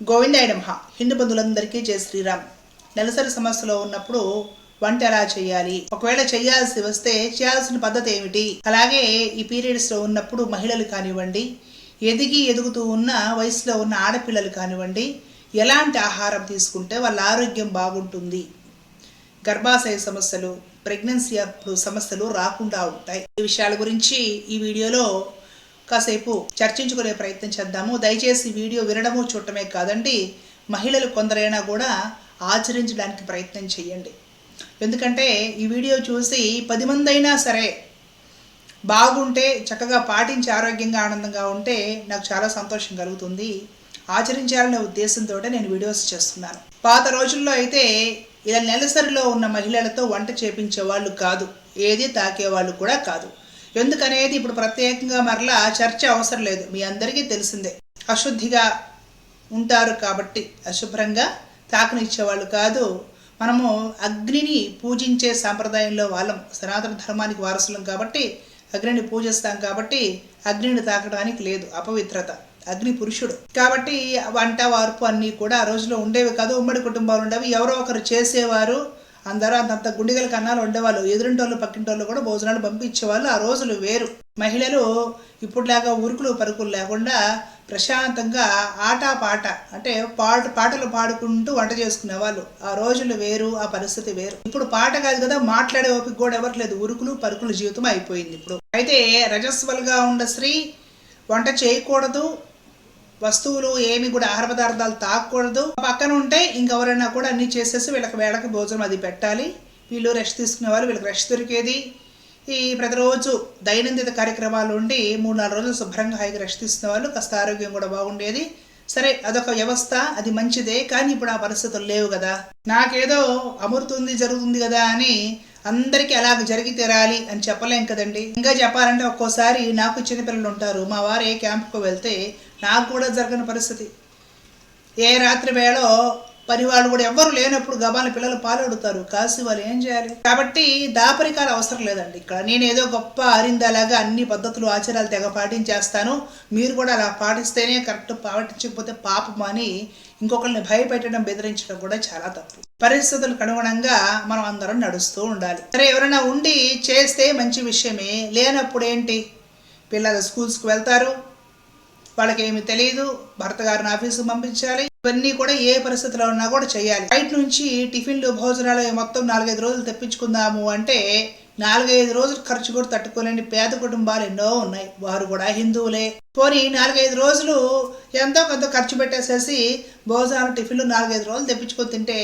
గోవిందాయడంహ హిందూ బంధువులందరికీ జయ శ్రీరామ్. నెలసరి సమస్యలో ఉన్నప్పుడు వంట ఎలా చేయాలి? ఒకవేళ చేయాల్సి వస్తే చేయాల్సిన పద్ధతి ఏమిటి? అలాగే ఈ పీరియడ్స్లో ఉన్నప్పుడు మహిళలు కానివ్వండి ఎదిగి ఎదుగుతూ ఉన్న వయసులో ఉన్న ఆడపిల్లలు కానివ్వండి ఎలాంటి ఆహారం తీసుకుంటే వాళ్ళ ఆరోగ్యం బాగుంటుంది? గర్భాశయ సమస్యలు ప్రెగ్నెన్సీ అప్పుడు సమస్యలు రాకుండా ఉంటాయి. ఈ విషయాల గురించి ఈ వీడియోలో కాసేపు చర్చించుకునే ప్రయత్నం చేద్దాము. దయచేసి వీడియో వినడము చూడటమే కాదండి మహిళలు కొందరైనా కూడా ఆచరించడానికి ప్రయత్నం చేయండి. ఎందుకంటే ఈ వీడియో చూసి పది మంది అయినా సరే బాగుంటే చక్కగా పాటించి ఆరోగ్యంగా ఆనందంగా ఉంటే నాకు చాలా సంతోషం కలుగుతుంది. ఆచరించాలనే ఉద్దేశంతో నేను వీడియోస్ చేస్తున్నాను. పాత రోజుల్లో అయితే ఇలా నెలసరిలో ఉన్న మహిళలతో వంట చేపించే వాళ్ళు కాదు ఏది తాకేవాళ్ళు కూడా కాదు. ఎందుకనేది ఇప్పుడు ప్రత్యేకంగా మరలా చర్చ అవసరం లేదు. మీ అందరికీ తెలిసిందే. అశుద్ధిగా ఉంటారు కాబట్టి అశుభ్రంగా తాకనిచ్చేవాళ్ళు కాదు. మనము అగ్నిని పూజించే సాంప్రదాయంలో వాళ్ళం. సనాతన ధర్మానికి వారసులం కాబట్టి అగ్నిని పూజిస్తాం కాబట్టి అగ్నిని తాకడానికి లేదు. అపవిత్రత. అగ్ని పురుషుడు. కాబట్టి వంట వార్పు అన్నీ కూడా ఆ రోజులో ఉండేవి కాదు. ఉమ్మడి కుటుంబాలు ఉండేవి. ఎవరో ఒకరు చేసేవారు. అందరూ అంతంత గుండెగల కన్నాలు ఉండేవాళ్ళు. ఎదురింటోళ్ళు పక్కింటోళ్ళు కూడా భోజనాలు పంపించేవాళ్ళు. ఆ రోజులు వేరు. మహిళలు ఇప్పుడులాగా ఉరుకులు పరుకులు లేకుండా ప్రశాంతంగా ఆట పాట అంటే పాట పాటలు పాడుకుంటూ వంట చేసుకునే వాళ్ళు ఆ రోజులు వేరు ఆ పరిస్థితి వేరు. ఇప్పుడు పాట కాదు కదా మాట్లాడే ఓపిక కూడా ఎవరు లేదు. ఉరుకులు పరుకులు జీవితం అయిపోయింది ఇప్పుడు. అయితే రజస్వల్గా ఉన్న స్త్రీ వంట చేయకూడదు. వస్తువులు ఏమి కూడా ఆహార పదార్థాలు తాకూడదు. పక్కన ఉంటే ఇంకెవరైనా కూడా అన్ని చేసేసి వీళ్ళకి వేళకి భోజనం అది పెట్టాలి. వీళ్ళు రెస్ట్ తీసుకునే వాళ్ళు వీళ్ళకి రెస్ట్ దొరికేది. ఈ ప్రతిరోజు దైనందిన కార్యక్రమాలు ఉండి మూడు నాలుగు రోజులు శుభ్రంగా హాయిగా రెస్ట్ తీసుకునే వాళ్ళు కాస్త ఆరోగ్యం కూడా బాగుండేది. సరే అదొక వ్యవస్థ అది మంచిదే కానీ ఇప్పుడు ఆ పరిస్థితులు లేవు కదా. నాకేదో అమృతుంది జరుగుతుంది కదా అని అందరికీ అలాగ జరిగి తీరాలి అని చెప్పలేం కదండి. ఇంకా చెప్పాలంటే ఒక్కోసారి నాకు చిన్నపిల్లలు ఉంటారు. మా వారు ఏ క్యాంప్కు వెళ్తే నాకు కూడా జరగని పరిస్థితి. ఏ రాత్రి వేళో పనివాళ్ళు కూడా ఎవ్వరు లేనప్పుడు గబాల పిల్లలు పాలడుతారు కాసి వాళ్ళు ఏం చేయాలి? కాబట్టి దాపరికాలు అవసరం లేదండి. ఇక్కడ నేను ఏదో గొప్ప అరిందలాగా అన్ని పద్ధతులు ఆచారాలు తెగ పాటించేస్తాను. మీరు కూడా అలా పాటిస్తేనే కరెక్ట్ పాటించకపోతే పాపం అని ఇంకొకరిని భయపెట్టడం బెదిరించడం కూడా చాలా తప్పు. పరిస్థితులకు అనుగుణంగా మనం అందరం నడుస్తూ ఉండాలి. సరే ఎవరైనా ఉండి చేస్తే మంచి విషయమే. లేనప్పుడు ఏంటి? పిల్లలు స్కూల్స్కి వెళ్తారు. వాళ్ళకి ఏమి తెలియదు భర్త గారిని ఆఫీస్కి పంపించాలి. ఇవన్నీ కూడా ఏ పరిస్థితిలో ఉన్నా కూడా చేయాలి. బయట నుంచి టిఫిన్లు భోజనాలు మొత్తం నాలుగైదు రోజులు తెప్పించుకుందాము అంటే నాలుగైదు రోజులు ఖర్చు కూడా తట్టుకోలేని పేద కుటుంబాలు ఎన్నో ఉన్నాయి. వారు కూడా హిందువులే. పోనీ నాలుగైదు రోజులు ఎంతో కొంత ఖర్చు పెట్టేసేసి భోజనాలు టిఫిన్లు నాలుగైదు రోజులు తెప్పించుకొని తింటే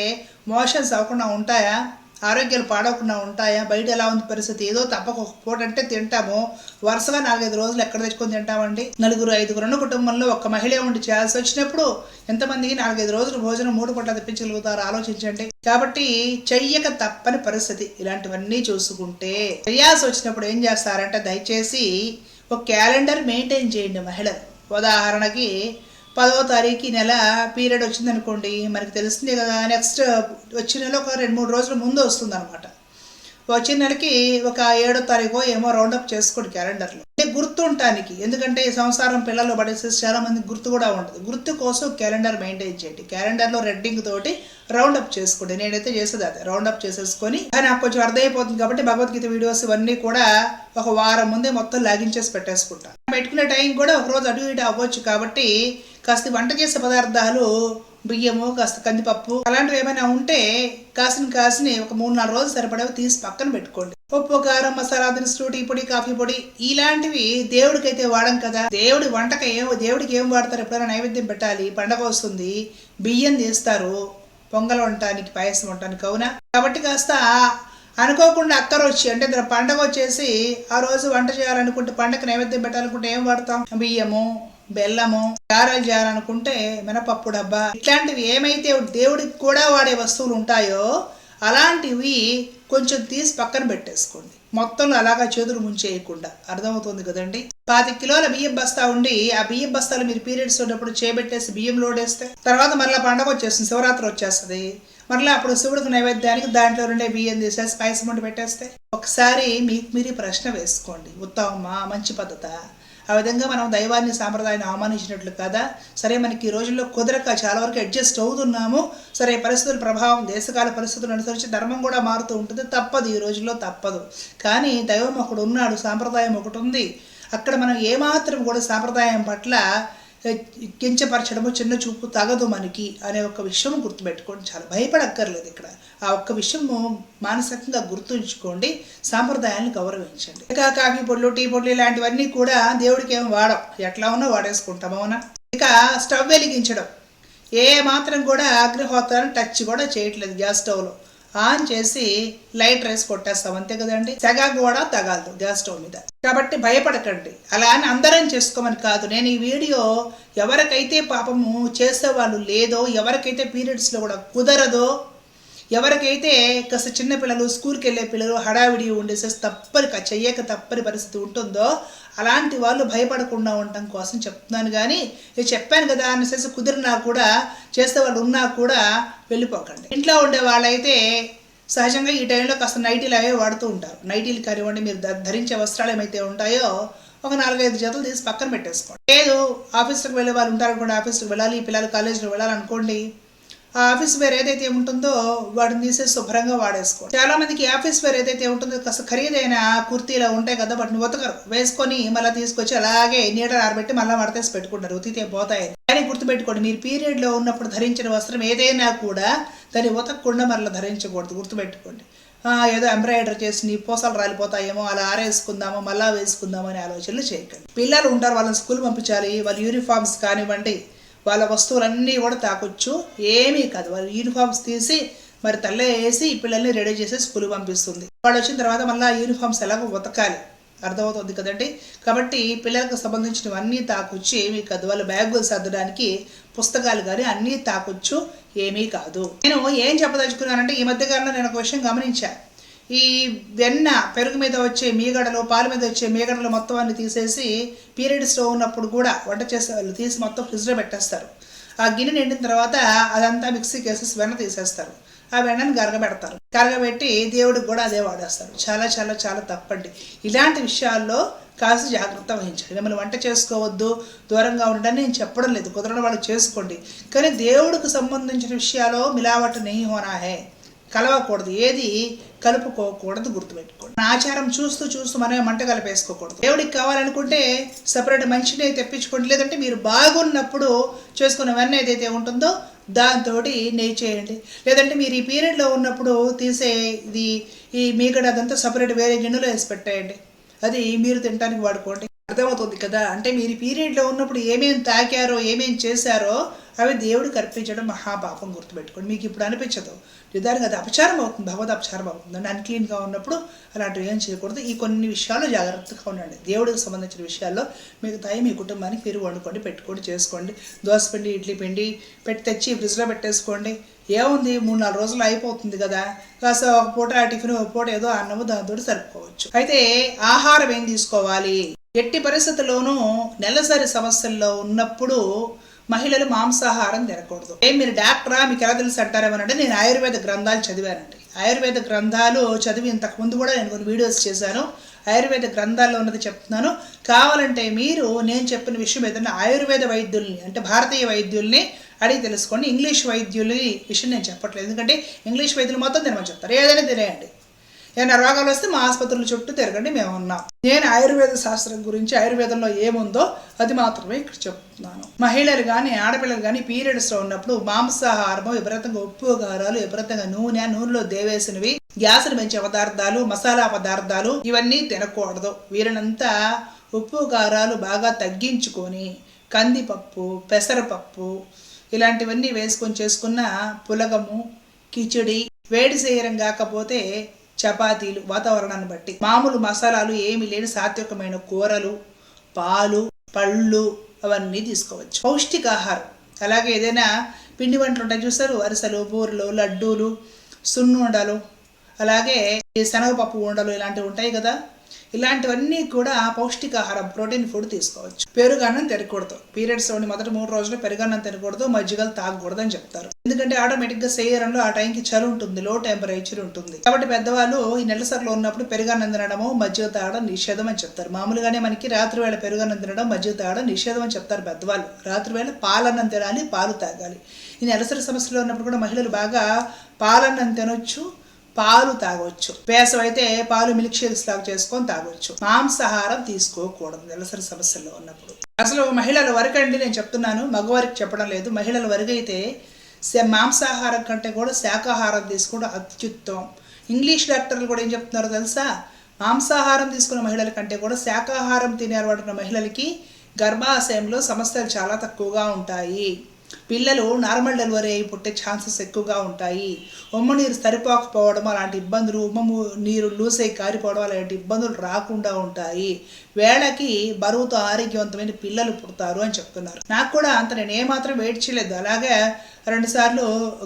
మోషన్స్ అవ్వకుండా ఉంటాయా? ఆరోగ్యాలు పాడవకుండా ఉంటాయా? బయట ఎలా ఉంది పరిస్థితి? ఏదో తప్పక ఒక పూట అంటే తింటాము. వరుసగా నాలుగైదు రోజులు ఎక్కడ తెచ్చుకొని తింటామండి? నలుగురు ఐదుగురు ఉన్న కుటుంబంలో ఒక మహిళ ఉండి చేయాల్సి వచ్చినప్పుడు ఎంతమందికి నాలుగైదు రోజులు భోజనం మూడు పూట తెప్పించగలుగుతారో? ఆలోచించండి. కాబట్టి చెయ్యక తప్పని పరిస్థితి. ఇలాంటివన్నీ చూసుకుంటే చేయాల్సి వచ్చినప్పుడు ఏం చేస్తారంటే దయచేసి ఒక క్యాలెండర్ మెయింటైన్ చేయండి మహిళలు. ఉదాహరణకి పదవ తారీఖు ఈ నెల పీరియడ్ వచ్చిందనుకోండి మనకి తెలిసిందే కదా నెక్స్ట్ వచ్చిన నెల ఒక రెండు మూడు రోజుల ముందు వస్తుంది అనమాట వచ్చిన నెలకి ఒక ఏడో తారీఖు ఏమో రౌండప్ చేసుకోండి క్యాలెండర్లో అంటే గుర్తుంటానికి ఎందుకంటే ఈ సంసారం పిల్లలు పడేసేసి చాలా మంది గుర్తు కూడా ఉంటుంది గుర్తు కోసం క్యాలెండర్ మెయింటైన్ చేయండి. క్యాలెండర్లో రెడ్డింగ్ తోటి రౌండప్ చేసుకోండి. నేనైతే చేసేది అదే రౌండప్ చేసేసుకొని కానీ నాకు కొంచెం అర్థమైపోతుంది కాబట్టి భగవద్గీత వీడియోస్ ఇవన్నీ కూడా ఒక వారం ముందే మొత్తం లాగించేసి పెట్టేసుకుంటాను పెట్టుకునే టైం కూడా ఒక రోజు అటు ఇటు అవ్వచ్చు కాబట్టి కాస్త వంట చేసే పదార్థాలు బియ్యము కాస్త కందిపప్పు అలాంటివి ఏమైనా ఉంటే కాసిన కాసిని ఒక మూడు నాలుగు రోజులు సరిపడేవి తీసి పక్కన పెట్టుకోండి. ఉప్పు కారం మసాలా దినుసులు టీ పొడి కాఫీ పొడి ఇలాంటివి దేవుడికి అయితే వాడం కదా. దేవుడి వంటకి ఏం దేవుడికి ఏం వాడతారు? ఎప్పుడైనా నైవేద్యం పెట్టాలి పండగ వస్తుంది బియ్యం తీస్తారు పొంగల్ వండటానికి పాయసం వండటానికి అవునా? కాబట్టి కాస్త అనుకోకుండా అక్కర వచ్చి అంటే ఇద్దరు పండగ వచ్చేసి ఆ రోజు వంట చేయాలనుకుంటే పండగ నైవేద్యం పెట్టాలనుకుంటే ఏం వాడతాం? బియ్యము బెల్లము జారలు చేయాలనుకుంటే మినపప్పు డబ్బా ఇట్లాంటివి ఏమైతే దేవుడికి కూడా వాడే వస్తువులు ఉంటాయో అలాంటివి కొంచెం తీసి పక్కన పెట్టేసుకోండి. మొత్తంలో అలాగా చేతులు ముంచేయకుండా. అర్థమవుతుంది కదండి? పాతి కిలోల బియ్యం బస్తా ఉండి ఆ బియ్యం బస్తాలు మీరు పీరియడ్స్ ఉన్నప్పుడు చేపెట్టేసి బియ్యం లోడేస్తే తర్వాత మరలా పండగ వచ్చేస్తుంది శివరాత్రి వచ్చేస్తుంది. మరలా అప్పుడు శివుడికి నైవేద్యానికి దాంట్లో రెండే బియ్యం తీసేసి పాయసం ఉండి పెట్టేస్తే ఒకసారి మీకు మీరు ప్రశ్న వేసుకోండి. ఉత్తమమా? మంచి పద్ధత? ఆ విధంగా మనం దైవాన్ని సాంప్రదాయాన్ని అవమానించినట్లు కదా. సరే మనకి ఈ రోజుల్లో కుదరక చాలా వరకు అడ్జస్ట్ అవుతున్నాము. సరే పరిస్థితుల ప్రభావం దేశకాల పరిస్థితులను అనుసరించి ధర్మం కూడా మారుతూ ఉంటుంది. తప్పదు ఈ రోజుల్లో తప్పదు. కానీ దైవం ఒకడు ఉన్నాడు సాంప్రదాయం ఒకటి ఉంది. అక్కడ మనం ఏమాత్రం కూడా సాంప్రదాయం పట్ల కించపరచడము చిన్న చూపు తగదు మనకి అనే ఒక విషయం గుర్తుపెట్టుకోండి. చాలా భయపడక్కర్లేదు ఇక్కడ. ఆ ఒక్క విషయము మానసికంగా గుర్తుంచుకోండి సాంప్రదాయాన్ని గౌరవించండి. ఇక కాఫీ పొడులు టీ పొడులు ఇలాంటివన్నీ కూడా దేవుడికి ఏం వాడం. ఎట్లా ఉన్నా వాడేసుకుంటాం అవునా? ఇక స్టవ్ వెలిగించడం. ఏ మాత్రం కూడా అగ్నిహోత్రాన్ని టచ్ కూడా చేయట్లేదు గ్యాస్ స్టవ్లో. ఆన్ చేసి లైట్ రైస్ కొట్టేస్తాం. అంతే కదండి? తెగ కూడా తగలదు గ్యాస్ స్టవ్ మీద. కాబట్టి భయపడకండి. అలా అని అందరం చేసుకోమని కాదు. నేను ఈ వీడియో ఎవరికైతే పాపము చేసేవాళ్ళు లేదో ఎవరికైతే పీరియడ్స్లో కూడా కుదరదో ఎవరికైతే కాస్త చిన్నపిల్లలు స్కూల్కి వెళ్ళే పిల్లలు హడావిడి ఉండేసేసి తప్పని చెయ్యక తప్పని పరిస్థితి ఉంటుందో అలాంటి వాళ్ళు భయపడకుండా ఉండటం కోసం చెప్తున్నాను. కానీ ఇది చెప్పాను కదా అనేసి కుదిరినా కూడా చేసే వాళ్ళు ఉన్నా కూడా వెళ్ళిపోకండి. ఇంట్లో ఉండే వాళ్ళైతే సహజంగా ఈ టైంలో కాస్త నైటీలు అవే వాడుతూ ఉంటారు. నైటీలు కానివ్వండి మీరు ధరించే వస్త్రాలు ఏమైతే ఉంటాయో ఒక నాలుగైదు జతలు తీసి పక్కన పెట్టేసుకోండి. లేదు ఆఫీస్కి వెళ్ళే వాళ్ళు ఉంటారు అనుకోండి ఆఫీస్కి వెళ్ళాలి పిల్లలు కాలేజీకి వెళ్ళాలనుకోండి ఆ ఆఫీస్ వేర్ ఏదైతే ఉంటుందో వాటిని తీసేసి శుభ్రంగా వాడేసుకోండి చాలా మందికి ఆఫీస్ వేర్ ఏదైతే ఉంటుందో కాస్త ఖరీదైన కుర్తీలు ఉంటాయి కదా వాటిని ఉతకరు. వేసుకొని మళ్ళీ తీసుకొచ్చి అలాగే నీడలు ఆరబెట్టి మళ్ళీ మడతేసి పెట్టుకుంటారు. ఉతితే పోతాయి. కానీ గుర్తుపెట్టుకోండి మీరు పీరియడ్లో ఉన్నప్పుడు ధరించిన వస్త్రం ఏదైనా కూడా దాన్ని ఉతకకుండా మళ్ళీ ధరించకూడదు. గుర్తుపెట్టుకోండి. ఏదో ఎంబ్రాయిడరీ చేసి నీ పూసలు రాలిపోతాయేమో అలా ఆరేసుకుందామో మళ్ళా వేసుకుందామో అనే ఆలోచనలు చేయకండి. పిల్లలు ఉంటారు వాళ్ళని స్కూల్ పంపించాలి వాళ్ళ యూనిఫామ్స్ కానివ్వండి వాళ్ళ వస్తువులన్నీ కూడా తాకొచ్చు. ఏమీ కాదు. వాళ్ళ యూనిఫామ్స్ తీసి మరి తల్ల వేసి ఈ పిల్లల్ని రెడీ చేసి స్కూల్ పంపిస్తుంది. వాళ్ళు వచ్చిన తర్వాత మళ్ళీ యూనిఫామ్స్ ఎలాగో ఉతకాలి. అర్థమవుతుంది కదండి? కాబట్టి పిల్లలకు సంబంధించినవన్నీ తాకొచ్చు. ఏమీ కాదు. వాళ్ళ బ్యాగులు సర్దడానికి పుస్తకాలు కానీ అన్నీ తాకొచ్చు. ఏమీ కాదు. నేను ఏం చెప్పదలుచుకున్నానంటే ఈ మధ్యకాలంలో నేను ఒక విషయం గమనించాను ఈ వెన్న పెరుగు మీద వచ్చే మీగడలు పాలు మీద వచ్చే మీగడలు మొత్తం అన్ని తీసేసి పీరియడ్స్లో ఉన్నప్పుడు కూడా వంట చేసే వాళ్ళు తీసి మొత్తం ఫ్రిడ్జ్లో పెట్టేస్తారు. ఆ గిన్నె నిండిన తర్వాత అదంతా మిక్సీకి వేసేసి వెన్న తీసేస్తారు. ఆ వెన్నను గరగబెడతారు గరగబెట్టి దేవుడికి కూడా అదే వాడేస్తారు. చాలా చాలా చాలా తప్పండి. ఇలాంటి విషయాల్లో కాస్త జాగ్రత్త వహించండి. మిమ్మల్ని వంట చేసుకోవద్దు దూరంగా ఉండని నేను చెప్పడం లేదు. కుదరని వాళ్ళు చేసుకోండి. కానీ దేవుడికి సంబంధించిన విషయాలు మిలావట నెయ్యి హోనా హే కలవకూడదు. ఏది కలుపుకోకూడదు గుర్తుపెట్టుకోండి. ఆచారం చూస్తూ చూస్తూ మనమే మంట కలిపేసుకోకూడదు. దేవుడికి కావాలనుకుంటే సపరేట్ మంచిని తెప్పించుకోండి. లేదంటే మీరు బాగున్నప్పుడు చేసుకున్న వెన్న ఏదైతే ఉంటుందో దాంతో నెయ్యి చేయండి. లేదంటే మీరు ఈ పీరియడ్లో ఉన్నప్పుడు తీసే ఇది ఈ మీగడ అదంతా సపరేట్ వేరే గిన్నెలో వేసి పెట్టేయండి. అది మీరు తినడానికి వాడుకోండి. అర్థమవుతుంది కదా? అంటే మీరు పీరియడ్లో ఉన్నప్పుడు ఏమేమి తాకారో ఏమేమి చేశారో అవి దేవుడికి అర్పించడం మహాపాపం గుర్తుపెట్టుకోండి. మీకు ఇప్పుడు అనిపించదు. నిదానికి అది అపచారం అవుతుంది భగవద్ అపచారం అవుతుంది. అంటే అన్క్లీన్గా ఉన్నప్పుడు అలాంటివి ఏం చేయకూడదు. ఈ కొన్ని విషయాల్లో జాగ్రత్తగా ఉండండి. దేవుడికి సంబంధించిన విషయాల్లో మీకు తాయి మీ కుటుంబానికి మీరు వండుకోండి పెట్టుకోండి చేసుకోండి. దోశ పిండి ఇడ్లీ పిండి పెట్టి తెచ్చి ఫ్రిడ్జ్లో పెట్టేసుకోండి. ఏముంది? మూడు నాలుగు రోజులు అయిపోతుంది కదా. కాస్త ఒక పూట టిఫిన్ ఒక పూట ఏదో అన్నము దాంతో సరిపోవచ్చు. అయితే ఆహారం ఏం తీసుకోవాలి? ఎట్టి పరిస్థితుల్లోనూ నెలసరి సమస్యల్లో ఉన్నప్పుడు మహిళలు మాంసాహారం తినకూడదు. ఏం మీరు డాక్టరా? మీకు ఎలా తెలుసు అంటారేమోనంటే నేను ఆయుర్వేద గ్రంథాలు చదివానండి. ఆయుర్వేద గ్రంథాలు చదివి ఇంతకు ముందు కూడా నేను కొన్ని వీడియోస్ చేశాను. ఆయుర్వేద గ్రంథాల్లో ఉన్నది చెప్తున్నాను. కావాలంటే మీరు నేను చెప్పిన విషయం ఏదైనా ఆయుర్వేద వైద్యుల్ని అంటే భారతీయ వైద్యుల్ని అడిగి తెలుసుకోండి. ఇంగ్లీష్ వైద్యుల విషయం నేను చెప్పట్లేదు. ఎందుకంటే ఇంగ్లీష్ వైద్యులు మొత్తం తినమని చెప్తారు. ఏదైనా తినేయండి. ఏమైనా రోగాలు వస్తే మా ఆసుపత్రుల చుట్టూ తిరగండి మేము ఉన్నాం. నేను ఆయుర్వేద శాస్త్రం గురించి ఆయుర్వేదంలో ఏముందో అది మాత్రమే ఇక్కడ చెప్తున్నాను. మహిళలు కానీ ఆడపిల్లలు కానీ పీరియడ్స్లో ఉన్నప్పుడు మాంసాహారము విపరీతంగా ఉప్పు కారాలు విపరీతంగా నూనె నూనెలో దేవేసినవి గ్యాసులు పెంచే పదార్థాలు మసాలా పదార్థాలు ఇవన్నీ తినకూడదు. వీరినంతా ఉప్పు కారాలు బాగా తగ్గించుకొని కందిపప్పు పెసరపప్పు ఇలాంటివన్నీ వేసుకొని చేసుకున్న పులగము కిచిడి వేడి చేయడం కాకపోతే చపాతీలు వాతావరణాన్ని బట్టి. మామూలు మసాలాలు ఏమి లేని సాత్వికమైన కూరలు పాలు పళ్ళు అవన్నీ తీసుకోవచ్చు. పౌష్టికాహారం. అలాగే ఏదైనా పిండి వంటలు ఉంటాయి చూస్తారు. అరిసెలు బూరెలు లడ్డూలు సున్నుండలు అలాగే శనగపప్పు ఉండలు ఇలాంటివి ఉంటాయి కదా. ఇలాంటివన్నీ కూడా పౌష్టికాహారం ప్రోటీన్ ఫుడ్ తీసుకోవచ్చు. పెరుగన్నం తినకూడదు. పీరియడ్స్లోని మొదటి మూడు రోజులు పెరుగన్నం తినకూడదు మజ్జిగలు తాగకూడదు అని చెప్తారు. ఎందుకంటే ఆటోమేటిక్గా శరీరంలో ఆ టైంకి చలి ఉంటుంది లో టెంపరేచర్ ఉంటుంది. కాబట్టి పెద్దవాళ్ళు ఈ నెలసరిలో ఉన్నప్పుడు పెరుగన్నం తినడము మజ్జిగ తాగడం నిషేధం అని చెప్తారు. మామూలుగానే మనకి రాత్రి వేళ పెరుగన్నం తినడం మజ్జిగ తాగడం నిషేధం అని చెప్తారు పెద్దవాళ్ళు. రాత్రి వేళ పాలన్నం తినాలి పాలు తాగాలి. ఈ నెలసరి సమస్యలో ఉన్నప్పుడు కూడా మహిళలు బాగా పాలన్నం తినొచ్చు పాలు తాగొచ్చు. వేసవి అయితే పాలు మిల్క్ షేక్స్ లాగా చేసుకొని తాగొచ్చు. మాంసాహారం తీసుకోకూడదు. నెలసరి సమస్యల్లో ఉన్నప్పుడు. అసలు మహిళల వరకు అండి నేను చెప్తున్నాను. మగవారికి చెప్పడం లేదు. మహిళల వరకు అయితే మాంసాహారం కంటే కూడా శాకాహారం తీసుకోవడం అత్యుత్తమం. ఇంగ్లీష్ డాక్టర్లు కూడా ఏం చెప్తున్నారో తెలుసా? మాంసాహారం తీసుకున్న మహిళల కంటే కూడా శాకాహారం తినే అలవాటు ఉన్న మహిళలకి గర్భాశయంలో సమస్యలు చాలా తక్కువగా ఉంటాయి. పిల్లలు నార్మల్ డెలివరీ అయి పుట్టే ఛాన్సెస్ ఎక్కువగా ఉంటాయి. ఉమ్మ నీరు సరిపోకపోవడం అలాంటి ఇబ్బందులు ఉమ్మ నీరు లూస్ అయి కారిపోవడం అలాంటి ఇబ్బందులు రాకుండా ఉంటాయి. వేళకి బరువుతో ఆరోగ్యవంతమైన పిల్లలు పుడతారు అని చెప్తున్నారు. నాకు కూడా అంత నేను ఏమాత్రం వెయిట్ చేయలేదు. అలాగే రెండుసార్లు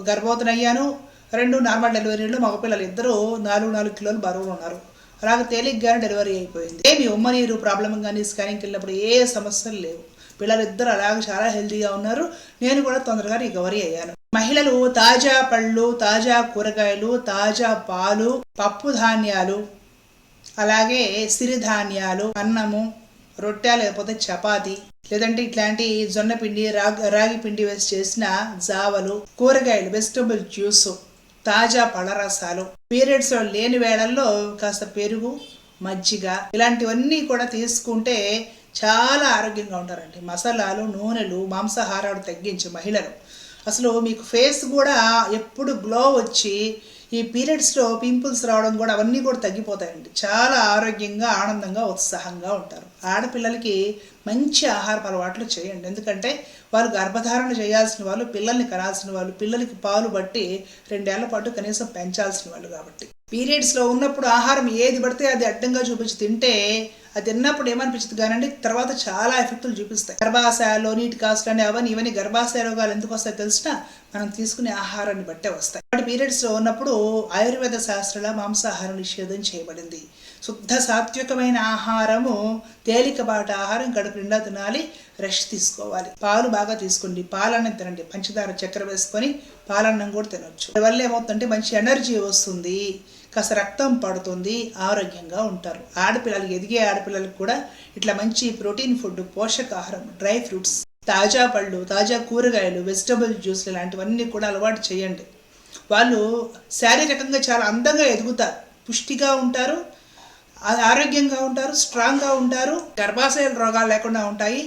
గర్భవతిని అయ్యాను. రెండు నార్మల్ డెలివరీలు మగపిల్లలు ఇద్దరు నాలుగు నాలుగు కిలోలు బరువులు ఉన్నారు. అలాగే తేలిగ్గానే డెలివరీ అయిపోయింది. ఏమి ఉమ్మ నీరు ప్రాబ్లం కానీ స్కానింగ్కి వెళ్ళినప్పుడు ఏ సమస్యలు లేవు. పిల్లలిద్దరు అలాగే చాలా హెల్తీగా ఉన్నారు. నేను కూడా తొందరగా రికవరీ అయ్యాను. మహిళలు తాజా పళ్ళు తాజా కూరగాయలు తాజా పాలు పప్పు ధాన్యాలు అలాగే సిరిధాన్యాలు అన్నము రొట్టె లేకపోతే చపాతి లేదంటే ఇట్లాంటి జొన్న పిండి రాగి రాగి పిండి వేసి చేసిన జావలు కూరగాయలు వెజిటబుల్ జ్యూస్ తాజా పళ్ళరసాలు. పీరియడ్స్ లేని వేళల్లో కాస్త పెరుగు మజ్జిగ ఇలాంటివన్నీ కూడా తీసుకుంటే చాలా ఆరోగ్యంగా ఉంటారండి. మసాలాలు నూనెలు మాంసాహారాలు తగ్గించి మహిళలు. అసలు మీకు ఫేస్ కూడా ఎప్పుడు గ్లో వచ్చి ఈ పీరియడ్స్లో పింపుల్స్ రావడం కూడా అవన్నీ కూడా తగ్గిపోతాయండి. చాలా ఆరోగ్యంగా ఆనందంగా ఉత్సాహంగా ఉంటారు. ఆడపిల్లలకి మంచి ఆహార అలవాట్లు చేయండి. ఎందుకంటే వాళ్ళు గర్భధారణ చేయాల్సిన వాళ్ళు పిల్లల్ని కనాల్సిన వాళ్ళు పిల్లలకి పాలు బట్టి రెండేళ్ళ పాటు కనీసం పెంచాల్సిన వాళ్ళు కాబట్టి. పీరియడ్స్లో ఉన్నప్పుడు ఆహారం ఏది పడితే అది అడ్డంగా చూపించి తింటే అది తిన్నప్పుడు ఏమనిపించదు కానండి తర్వాత చాలా ఎఫెక్టులు చూపిస్తాయి. గర్భాశయాల్లో నీటి కాసులు అని అవన్నీ ఇవన్నీ గర్భాశయ రోగాలు ఎందుకు వస్తాయో తెలిసినా మనం తీసుకునే ఆహారాన్ని బట్టే వస్తాయి. కాబట్టి పీరియడ్స్లో ఉన్నప్పుడు ఆయుర్వేద శాస్త్రంలో మాంసాహారం నిషేధం చేయబడింది. శుద్ధ సాత్వికమైన ఆహారము తేలికపాటి ఆహారం కడుపు నిండా తినాలి రెస్ట్ తీసుకోవాలి. పాలు బాగా తీసుకోండి పాలన్నం తినండి పంచదార చక్కెర వేసుకొని పాలన్నం కూడా తినొచ్చు. వల్ల ఏమవుతుందంటే మంచి ఎనర్జీ వస్తుంది. కాస్త రక్తం పడుతుంది ఆరోగ్యంగా ఉంటారు. ఆడపిల్లలు ఎదిగే ఆడపిల్లలకు కూడా ఇట్లా మంచి ప్రోటీన్ ఫుడ్ పోషకాహారం డ్రై ఫ్రూట్స్ తాజా పళ్ళు తాజా కూరగాయలు వెజిటబుల్ జ్యూస్లు లాంటివన్నీ కూడా అలవాటు చేయండి. వాళ్ళు శారీరకంగా చాలా అందంగా ఎదుగుతారు. పుష్టిగా ఉంటారు ఆరోగ్యంగా ఉంటారు స్ట్రాంగ్గా ఉంటారు. గర్భాశయ రోగాలు లేకుండా ఉంటాయి.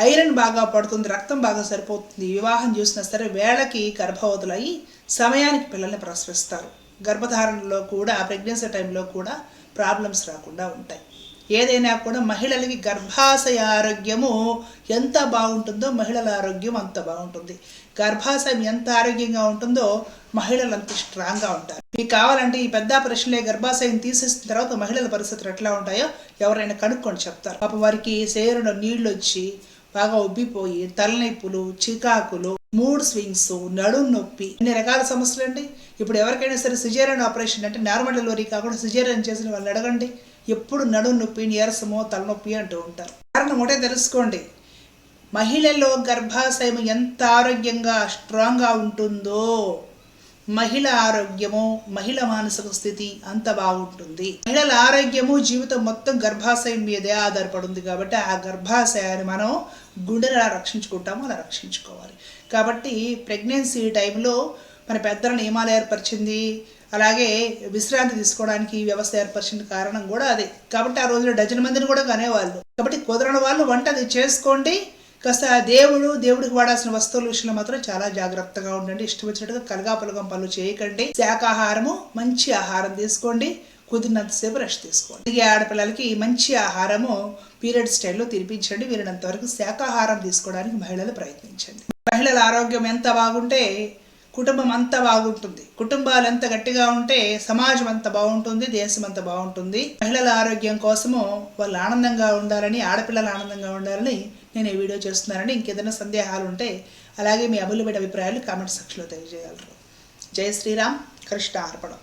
ఐరన్ బాగా పడుతుంది రక్తం బాగా సరిపోతుంది. వివాహం చూసినా సరే వేళకి గర్భవతులయ్యి సమయానికి పిల్లల్ని ప్రసవిస్తారు. గర్భధారణలో కూడా ప్రెగ్నెన్సీ టైంలో కూడా ప్రాబ్లమ్స్ రాకుండా ఉంటాయి. ఏదైనా కూడా మహిళలకి గర్భాశయ ఆరోగ్యము ఎంత బాగుంటుందో మహిళల ఆరోగ్యం అంత బాగుంటుంది. గర్భాశయం ఎంత ఆరోగ్యంగా ఉంటుందో మహిళలు అంత స్ట్రాంగ్గా ఉంటారు. మీకు కావాలంటే ఈ పెద్ద ప్రశ్నలే గర్భాశయం తీసేసిన తర్వాత మహిళల పరిస్థితులు ఎట్లా ఉంటాయో ఎవరైనా కనుక్కొని చెప్తారు. పాప వారికి శరీరంలో నీళ్ళు వచ్చి బాగా ఉబ్బిపోయి తలనొప్పులు చికాకులు మూడ్ స్వింగ్స్ నడుం నొప్పి ఇన్ని రకాల సమస్యలు అండి. ఇప్పుడు ఎవరికైనా సరే సిజేరియన్ ఆపరేషన్ అంటే నార్మల్ డెలివరీ కాకుండా సిజేరియన్ చేసిన వాళ్ళు అడగండి. ఎప్పుడు నడుం నొప్పి నీరసమో తలనొప్పి అంటూ ఉంటారు. కారణం ఒకటే తెలుసుకోండి. మహిళల్లో గర్భాశయం ఎంత ఆరోగ్యంగా స్ట్రాంగ్గా ఉంటుందో. మహిళ ఆరోగ్యము మహిళ మానసిక స్థితి అంత బాగుంటుంది. మహిళల ఆరోగ్యము జీవితం మొత్తం గర్భాశయం మీదే ఆధారపడింది కాబట్టి ఆ గర్భాశయాన్ని మనం గుండెని ఎలా రక్షించుకుంటామో అలా రక్షించుకోవాలి. కాబట్టి ప్రెగ్నెన్సీ టైంలో మన పెద్దల నియమాలు ఏర్పరిచింది అలాగే విశ్రాంతి తీసుకోవడానికి వ్యవస్థ ఏర్పరిచిన కారణం కూడా అదే. కాబట్టి ఆ రోజులో డజన్ మందిని కూడా కనేవాళ్ళు. కాబట్టి కుదరని వాళ్ళు వంట అది చేసుకోండి కాస్త దేవుడు దేవుడికి వాడాల్సిన వస్తువుల విషయంలో మాత్రం చాలా జాగ్రత్తగా ఉండండి. ఇష్టం వచ్చినట్టుగా కలగాపులగం పనులు చేయకండి. శాకాహారము మంచి ఆహారం తీసుకోండి. కుదిరినంతసేపు రెస్ట్ తీసుకోండి. ఈ ఆడపిల్లలకి మంచి ఆహారము పీరియడ్ స్టైల్లో తినిపించండి. వీరినంత వరకు శాకాహారం తీసుకోవడానికి మహిళలు ప్రయత్నించండి. మహిళల ఆరోగ్యం ఎంత బాగుంటే కుటుంబం అంతా బాగుంటుంది. కుటుంబాలు ఎంత గట్టిగా ఉంటే సమాజం అంత బాగుంటుంది దేశం అంత బాగుంటుంది. మహిళల ఆరోగ్యం కోసము వాళ్ళు ఆనందంగా ఉండాలని ఆడపిల్లలు ఆనందంగా ఉండాలని నేను ఈ వీడియో చేస్తున్నానని ఇంకేదైనా సందేహాలు ఉంటే అలాగే మీ అమూల్యమైన అభిప్రాయాలు కామెంట్ సెక్షన్లో తెలియజేయగలరు జై శ్రీరామ్. కృష్ణ అర్పణం